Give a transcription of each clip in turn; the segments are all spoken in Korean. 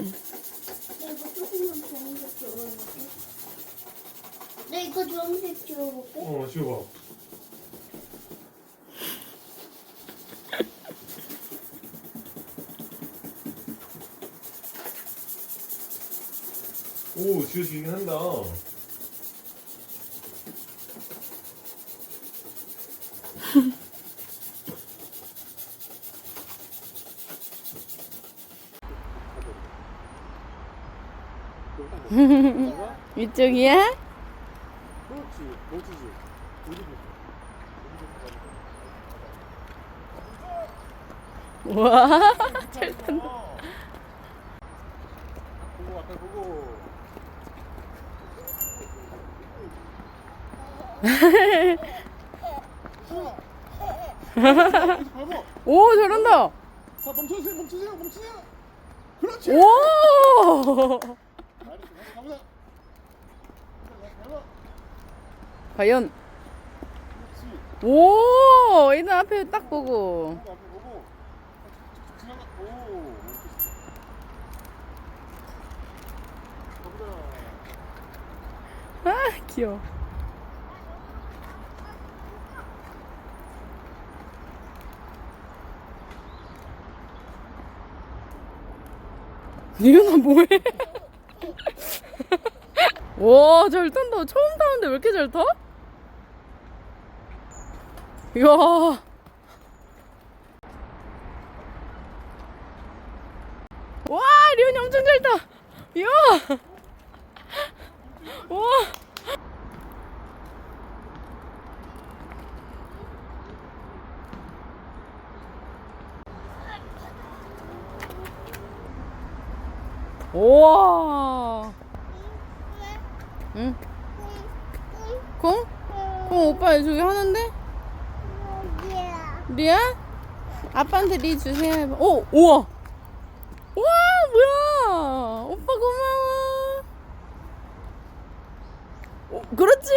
이거 조금만 주황색 지워볼게. 네, 이거 주황색 지워볼게. 어, 지워봐. 오, 지워지긴 한다. 이쪽이야? 그렇지, 멋지지. 우와 잘 탄다 보고 앞에 보고. 밟아. 오 잘한다 자, 멈춰주세요, 멈추세요, 멈추세요. 그렇지. 오 잘했어, 다시 가보자. 자, 밟아. 과연. 오 얘는 앞에 딱 보고. 아 귀여워 이현아 뭐해? 와, 잘 탄다. 처음 타는데 왜 이렇게 잘 타? 이야. 와, 리온이 엄청 잘 타. 이야. 와. 우와. 응? 콩? 콩 오빠 저기 하는데? 리야? 아빠한테 리 주세요. 오! 우와! 와 뭐야! 오빠 고마워! 오, 그렇지!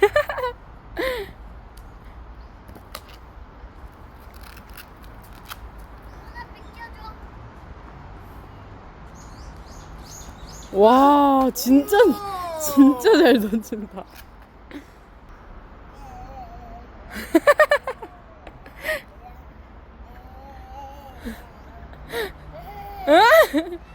와 진짜 진짜 잘 던진다.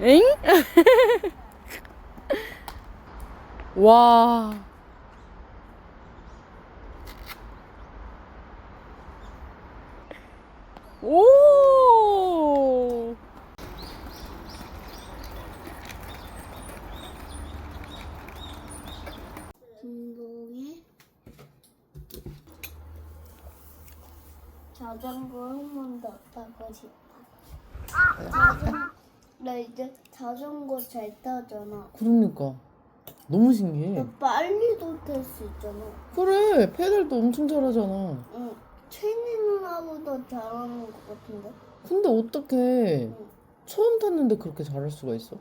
엥? 와. 오. 운동에 자전거 한번더 타고 싶어. 자전- 나 이제 자전거 잘 타잖아. 그러니까 너무 신기해. 나 빨리도 탈수 있잖아. 그래 페달도 엄청 잘하잖아. 응. 체니 누나보다 잘하는 것 같은데? 근데 어떻게 처음 탔는데 그렇게 잘할 수가 있어?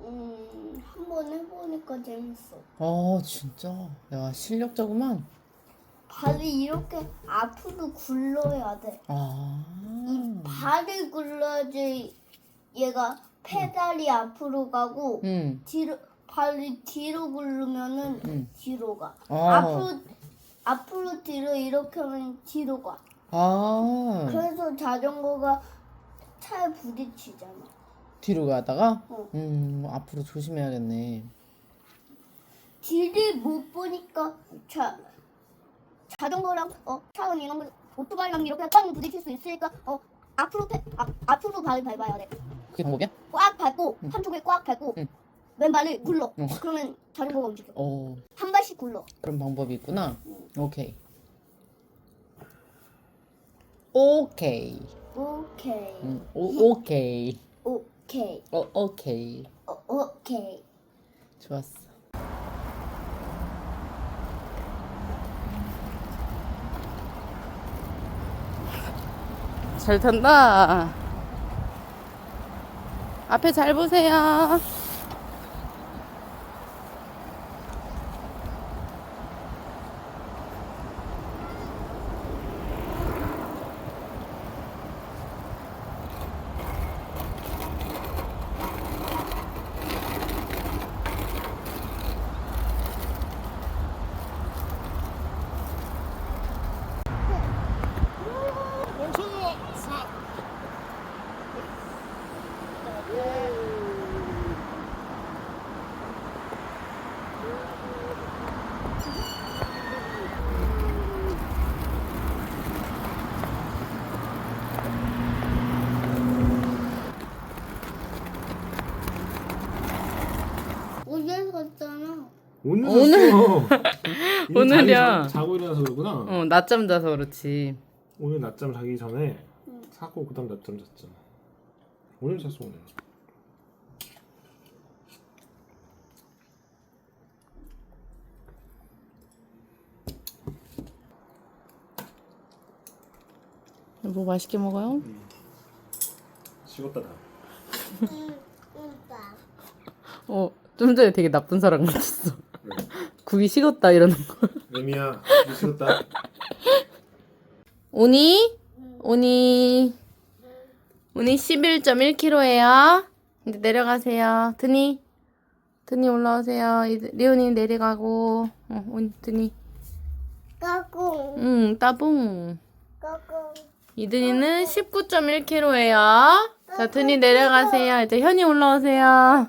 음, 한번 해보니까 재밌어. 아 진짜 야 실력자구만. 발이 이렇게 앞으로 굴러야 돼. 아. 이 발을 굴러야지 얘가 페달이 앞으로 가고 응. 뒤로 발이 뒤로 굴르면은 응. 뒤로 가. 아. 앞으로 앞으로 뒤로 이렇게 하면 뒤로 가. 아. 그래서 자전거가 차에 부딪히잖아. 뒤로 가다가 어. 음 앞으로 조심해야겠네. 뒤를 못 보니까 자 자전거랑 어 차는 이런 거 오토바이랑 이렇게 빵 부딪힐 수 있으니까 어 앞으로 pe- 앞 앞으로 발을 밟아야 돼. 그게 방법이야? 꽉 밟고 한쪽에 꽉 밟고 응. 왼발을 굴러. 응. 그러면 자전거가 움직여. 어한 발씩 굴러. 그런 방법이 있구나. 오케이. 오케이. 오케이. 음, 오, 오케이. 오 오케이. 어, 오케이. 어, 오케이. 좋았어. 잘 탄다. 앞에 잘 보세요. 멈춰. 사. 오늘 갔잖아. 오늘 오늘- 잤어. 이미 오늘이야. 자고 일어나서 그러구나. 어, 낮잠 자서 그렇지. 오늘 낮잠 자기 전에 응. 사고 그다음 낮잠 잤잖아. 오늘 잤어 오늘. 뭐 맛있게 먹어요? 식었다 오빠. 어, 좀 전에 되게 나쁜 사람 같았어. 왜? 국이 식었다 이러는 거. 레미야, 식었다. 오니? 오니? 오니 11.1kg예요. 이제 내려가세요. 드니? 드니 올라오세요. 이제 리온이 내려가고. 어, 오니, 드니. 까꿍, 응, 따봉. 까꿍. 이드니는 19.1kg예요. 자, 드니 내려가세요. 이제 현이 올라오세요.